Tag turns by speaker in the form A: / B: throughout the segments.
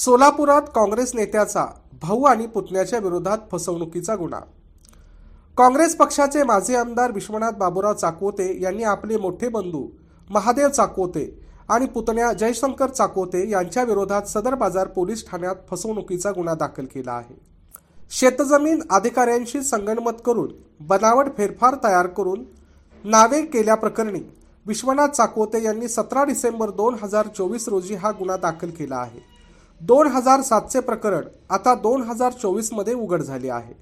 A: सोलापुरात काँग्रेस नेत्याचा भाऊ आणि पुतण्याच्या विरोधात फसवणुकीचा गुन्हा. काँग्रेस पक्षाचे माजी आमदार विश्वनाथ बाबूराव चाकवते यांनी आपले मोठे बंधू महादेव चाकवते आणि पुतण्या जयशंकर चाकवते यांच्या विरोधात सदर बाजार पोलीस ठाण्यात फसवणुकीचा गुन्हा दाखल केला आहे. शेतजमीन अधिकाऱ्यांशी संगणमत करून बनावट फेरफार तयार करून नावे केल्याप्रकरणी विश्वनाथ चाकवते यांनी सतरा डिसेंबर दोन हजार चोवीस रोजी हा गुन्हा दाखल केला आहे. दोन हजार सातचे प्रकरण आता दोन हजार चोवीसमध्ये उघड झाले आहे.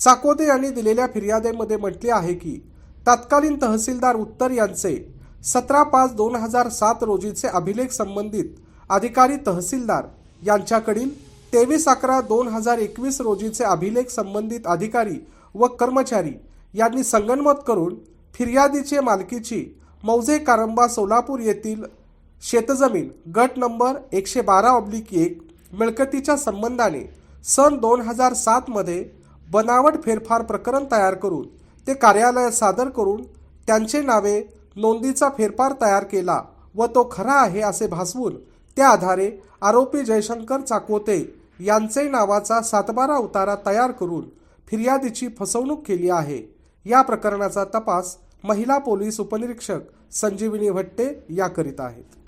A: चाकोदे यांनी दिलेल्या फिर्यादेमध्ये म्हटले आहे की तत्कालीन तहसीलदार उत्तर यांचे सतरा पाच दोन हजार सात रोजीचे अभिलेख संबंधित अधिकारी तहसीलदार यांच्याकडील तेवीस अकरा दोन हजार एकवीस रोजीचे अभिलेख संबंधित अधिकारी व कर्मचारी यांनी संगनमत करून फिर्यादीचे मालकीची मौजे कारंबा सोलापूर येथील शेतजमीन गट नंबर एकशे बारा ऑब्लिक एक मिळकतीच्या संबंधाने सन दोन हजार सातमध्ये बनावट फेरफार प्रकरण तयार करून ते कार्यालयात सादर करून त्यांचे नावे नोंदीचा फेरफार तयार केला व तो खरा आहे असे भासवून त्या आधारे आरोपी जयशंकर चाकोते यांचे नावाचा सातबारा उतारा तयार करून फिर्यादीची फसवणूक केली आहे. या प्रकरणाचा तपास महिला पोलीस उपनिरीक्षक संजीविनी भट्टे या करीत आहेत.